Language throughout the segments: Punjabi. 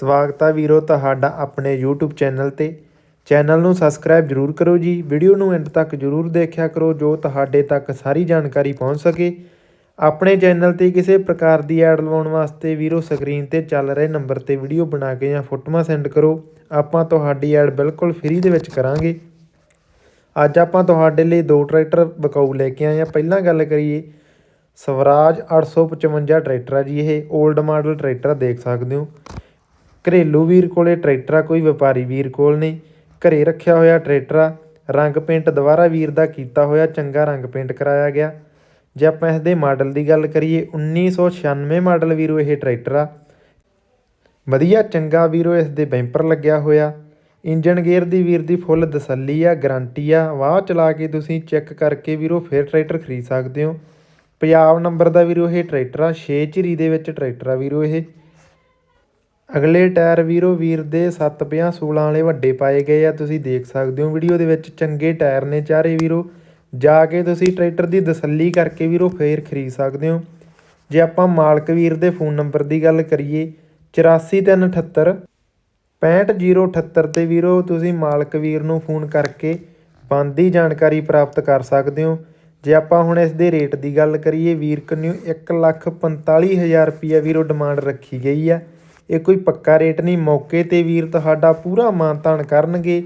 ਸਵਾਗਤ ਆ ਵੀਰੋ ਤੁਹਾਡਾ ਆਪਣੇ YouTube ਚੈਨਲ ਤੇ। ਚੈਨਲ ਨੂੰ ਸਬਸਕ੍ਰਾਈਬ ਜਰੂਰ ਕਰੋ ਜੀ। ਵੀਡੀਓ ਨੂੰ ਐਂਡ ਤੱਕ ਜਰੂਰ ਦੇਖਿਆ ਕਰੋ, ਜੋ ਤੁਹਾਡੇ ਤੱਕ ਸਾਰੀ ਜਾਣਕਾਰੀ ਪਹੁੰਚ ਸਕੇ। ਆਪਣੇ ਚੈਨਲ ਤੇ ਕਿਸੇ ਪ੍ਰਕਾਰ ਦੀ ਐਡ ਲਵਾਉਣ ਵਾਸਤੇ ਵੀਰੋ ਸਕਰੀਨ ਤੇ ਚੱਲ ਰਹੇ ਨੰਬਰ ਤੇ ਵੀਡੀਓ ਬਣਾ ਕੇ ਜਾਂ ਫੋਟੋਆਂ ਸੈਂਡ ਕਰੋ। ਆਪਾਂ ਤੁਹਾਡੀ ਐਡ ਬਿਲਕੁਲ ਫ੍ਰੀ ਦੇ ਵਿੱਚ ਕਰਾਂਗੇ। ਅੱਜ ਆਪਾਂ ਤੁਹਾਡੇ ਲਈ ਦੋ ਟਰੈਕਟਰ ਬਕਾਊ ਲੈ ਕੇ ਆਏ ਆ ਪਹਿਲਾਂ ਗੱਲ ਕਰੀਏ, ਸਵਰਾਜ 855 ਟਰੈਕਟਰ ਆ ਜੀ। ਇਹ 올ਡ ਮਾਡਲ ਟਰੈਕਟਰ ਦੇਖ ਸਕਦੇ ਹੋ। ਘਰੇਲੂ ਵੀਰ ਕੋਲੇ ਟਰੈਕਟਰ ਆ, ਕੋਈ ਵਪਾਰੀ ਵੀਰ ਕੋਲ ਨਹੀਂ। ਘਰੇ ਰੱਖਿਆ ਹੋਇਆ ਟਰੈਕਟਰ ਆ, ਰੰਗ ਪੇਂਟ ਦੁਬਾਰਾ ਵੀਰ ਦਾ ਕੀਤਾ ਹੋਇਆ ਚੰਗਾ ਰੰਗ ਪੇਂਟ ਕਰਾਇਆ ਗਿਆ। ਜੇ ਆਪਾਂ ਇਸ ਦੇ ਮਾਡਲ ਦੀ ਗੱਲ ਕਰੀਏ 1996 ਮਾਡਲ ਵੀਰੋ ਇਹ ਟਰੈਕਟਰ ਆ। ਵਧੀਆ, ਚੰਗਾ ਵੀਰੋ ਇਸ ਦੇ ਬੈਂਪਰ ਲੱਗਿਆ ਹੋਇਆ। ਇੰਜਨ ਗੇਅਰ ਦੀ ਵੀਰ ਦੀ ਫੁੱਲ ਤਸੱਲੀ ਆ, ਗਾਰੰਟੀ ਆ। ਵਾਹ ਚਲਾ ਕੇ ਤੁਸੀਂ ਚੈੱਕ ਕਰਕੇ ਵੀਰੋ ਫਿਰ ਟਰੈਕਟਰ ਖਰੀਦ ਸਕਦੇ ਹੋ। ਪੰਜਾਬ ਨੰਬਰ ਦਾ ਵੀਰੋ ਇਹ ਟਰੈਕਟਰ ਆ 6 ਝਿਰੀ ਦੇ ਵਿੱਚ ਟਰੈਕਟਰ ਆ ਵੀਰੋ ਇਹ। ਅਗਲੇ ਟਾਇਰ ਵੀਰੋ, ਵੀਰ ਦੇ 750 16 ਵਾਲੇ ਵੱਡੇ ਪਾਏ ਗਏ ਆ, ਤੁਸੀਂ ਦੇਖ ਸਕਦੇ ਹੋ ਵੀਡੀਓ ਦੇ ਵਿੱਚ ਚੰਗੇ ਟਾਇਰ ਨੇ ਚਾਰੇ ਵੀਰੋ। ਜਾ ਕੇ ਤੁਸੀਂ ਟਰੈਕਟਰ ਦੀ ਤਸੱਲੀ ਕਰਕੇ ਵੀਰੋ ਫੇਰ ਖਰੀਦ ਸਕਦੇ ਹੋ। ਜੇ ਆਪਾਂ ਮਾਲਕ ਵੀਰ ਦੇ ਫੋਨ ਨੰਬਰ ਦੀ ਗੱਲ ਕਰੀਏ 84378 65078 ਤੇ ਵੀਰੋ ਤੁਸੀਂ ਮਾਲਕ ਵੀਰ ਨੂੰ ਫੋਨ ਕਰਕੇ ਬੰਦੀ ਜਾਣਕਾਰੀ ਪ੍ਰਾਪਤ ਕਰ ਸਕਦੇ ਹੋ। ਜੇ ਆਪਾਂ ਹੁਣ ਇਸ ਦੇ ਰੇਟ ਦੀ ਗੱਲ ਕਰੀਏ, ਵੀਰ ਕੰਨਿਓ 145000 ਰੁਪਈਆ ਵੀਰੋ ਡਿਮਾਂਡ ਰੱਖੀ ਗਈ ਆ। ਇਹ ਕੋਈ ਪੱਕਾ ਰੇਟ ਨਹੀਂ, ਮੌਕੇ ਤੇ ਵੀਰ ਤੁਹਾਡਾ ਪੂਰਾ ਮਾਨਤਾਨ ਕਰਨਗੇ।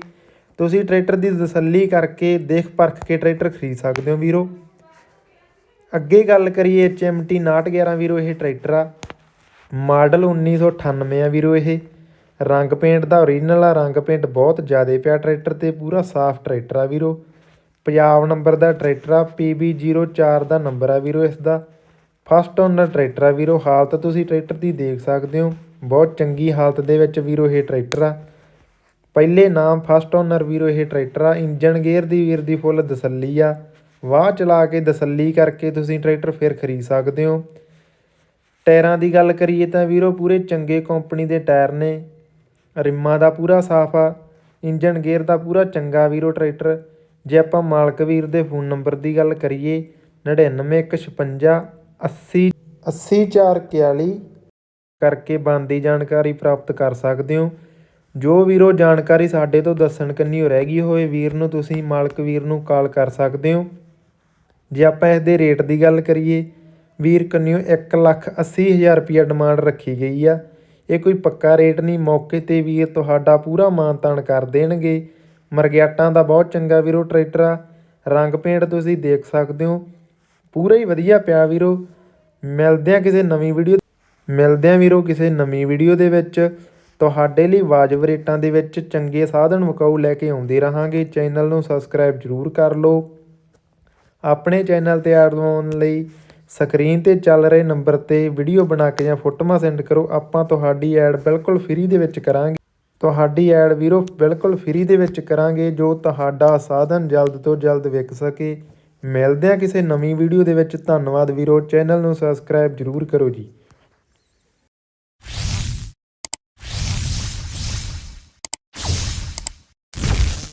ਤੁਸੀਂ ਟਰੈਕਟਰ ਦੀ ਤਸੱਲੀ ਕਰਕੇ ਦੇਖ ਪਰਖ ਕੇ ਟਰੈਕਟਰ ਖਰੀਦ ਸਕਦੇ ਹੋ ਵੀਰੋ। ਅੱਗੇ ਗੱਲ ਕਰੀਏ HMT 911 ਵੀਰੋ, ਇਹ ਟਰੈਕਟਰ ਆ। ਮਾਡਲ 1998 ਆ ਵੀਰੋ ਇਹ। ਰੰਗ ਪੇਂਟ ਦਾ ਓਰੀਜਨਲ ਆ, ਰੰਗ ਪੇਂਟ ਬਹੁਤ ਜ਼ਿਆਦਾ ਪਿਆ ਟਰੈਕਟਰ ਤੇ, ਪੂਰਾ ਸਾਫ਼ ਟਰੈਕਟਰ ਆ ਵੀਰੋ। ਪੰਜਾਬ ਨੰਬਰ ਦਾ ਟਰੈਕਟਰ ਆ PB04 ਦਾ ਨੰਬਰ ਆ ਵੀਰੋ ਇਸ ਦਾ। ਫਸਟ ਓਨਰ ਟਰੈਕਟਰ ਆ ਵੀਰੋ, ਹਾਲਤ ਤੁਸੀਂ ਟਰੈਕਟਰ ਦੀ ਦੇਖ ਸਕਦੇ ਹੋ। ਬਹੁਤ ਚੰਗੀ ਹਾਲਤ ਦੇ ਵਿੱਚ ਵੀਰੋ ਇਹ ਟਰੈਕਟਰ ਆ। ਪਹਿਲੇ ਨਾਮ ਫਸਟ ਓਨਰ ਵੀਰੋ ਇਹ ਟਰੈਕਟਰ ਆ। ਇੰਜਨ ਗੇਅਰ ਦੀ ਵੀਰ ਦੀ ਫੁੱਲ ਤਸੱਲੀ ਆ। ਵਾਹ ਚਲਾ ਕੇ ਤਸੱਲੀ ਕਰਕੇ ਤੁਸੀਂ ਟਰੈਕਟਰ ਫਿਰ ਖਰੀਦ ਸਕਦੇ ਹੋ। ਟਾਇਰਾਂ ਦੀ ਗੱਲ ਕਰੀਏ ਤਾਂ ਵੀਰੋ ਪੂਰੇ ਚੰਗੇ ਕੰਪਨੀ ਦੇ ਟਾਇਰ ਨੇ। ਰਿੰਮਾਂ ਦਾ ਪੂਰਾ ਸਾਫ਼ ਆ। ਇੰਜਨ ਗੇਅਰ ਦਾ ਪੂਰਾ ਚੰਗਾ ਵੀਰੋ ਟਰੈਕਟਰ। ਜੇ ਆਪਾਂ ਮਾਲਕ ਵੀਰ ਦੇ ਫੋਨ ਨੰਬਰ ਦੀ ਗੱਲ ਕਰੀਏ 99156 80 80441 ਕਰਕੇ ਬਣਦੀ ਜਾਣਕਾਰੀ ਪ੍ਰਾਪਤ ਕਰ ਸਕਦੇ ਹੋ। ਜੋ ਵੀਰੋ ਜਾਣਕਾਰੀ ਸਾਡੇ ਤੋਂ ਦੱਸਣ ਕੰਨੀ ਰਹਿ ਗਈ ਹੋਵੇ, ਵੀਰ ਨੂੰ ਤੁਸੀਂ ਮਾਲਕ ਵੀਰ ਨੂੰ ਕਾਲ ਕਰ ਸਕਦੇ ਹੋ। ਜੇ ਆਪਾਂ ਇਸ ਦੇ ਰੇਟ ਦੀ ਗੱਲ ਕਰੀਏ, ਵੀਰ ਕੰਨਿਓ ਇੱਕ ਲੱਖ ਅੱਸੀ ਹਜ਼ਾਰ ਰੁਪਈਆ ਡਿਮਾਂਡ ਰੱਖੀ ਗਈ ਆ। ਇਹ ਕੋਈ ਪੱਕਾ ਰੇਟ ਨਹੀਂ, ਮੌਕੇ ਤੇ ਵੀਰ ਤੁਹਾਡਾ ਪੂਰਾ ਮਾਨਤਾਨ ਕਰ ਦੇਣਗੇ। ਮਰਗਿਆਟਾਂ ਦਾ ਬਹੁਤ ਚੰਗਾ ਵੀਰੋ, ਟਰੈਕਟਰ ਆ। ਰੰਗ ਪੇਂਟ ਤੁਸੀਂ ਦੇਖ ਸਕਦੇ ਹੋ। ਪੂਰਾ ਹੀ ਵਧੀਆ ਪਿਆ ਵੀਰੋ। ਮਿਲਦੇ ਆ ਕਿਸੇ ਨਵੀਂ ਵੀਡੀਓ ਮਿਲਦੇ ਆ ਵੀਰੋ ਕਿਸੇ ਨਵੀਂ ਵੀਡੀਓ ਦੇ ਵਿੱਚ। ਤੁਹਾਡੇ ਲਈ ਵਾਜਬ ਰੇਟਾਂ ਦੇ ਵਿੱਚ ਚੰਗੇ ਸਾਧਨ ਵਿਕਾਊ ਲੈ ਕੇ ਆਉਂਦੇ ਰਹਾਂਗੇ। ਚੈਨਲ ਨੂੰ ਸਬਸਕ੍ਰਾਈਬ ਜਰੂਰ ਕਰ ਲਓ। ਆਪਣੇ ਚੈਨਲ ਤੇ ਐਡ ਲਵਾਉਣ ਲਈ ਸਕਰੀਨ ਤੇ ਚੱਲ ਰਹੇ ਨੰਬਰ ਤੇ ਵੀਡੀਓ ਬਣਾ ਕੇ ਜਾਂ ਫੋਟੋਆਂ ਸੈਂਡ ਕਰੋ। ਆਪਾਂ ਤੁਹਾਡੀ ਐਡ ਬਿਲਕੁਲ ਫ੍ਰੀ ਦੇ ਵਿੱਚ ਕਰਾਂਗੇ। ਤੁਹਾਡੀ ਐਡ ਵੀਰੋ ਬਿਲਕੁਲ ਫ੍ਰੀ ਦੇ ਵਿੱਚ ਕਰਾਂਗੇ, ਜੋ ਤੁਹਾਡਾ ਸਾਧਨ ਜਲਦ ਤੋਂ ਜਲਦ ਵਿਕ ਸਕੇ। ਮਿਲਦੇ ਆ ਕਿਸੇ ਨਵੀਂ ਵੀਡੀਓ ਦੇ ਵਿੱਚ। ਧੰਨਵਾਦ ਵੀਰੋ। ਚੈਨਲ ਨੂੰ ਸਬਸਕ੍ਰਾਈਬ ਜਰੂਰ ਕਰੋ ਜੀ।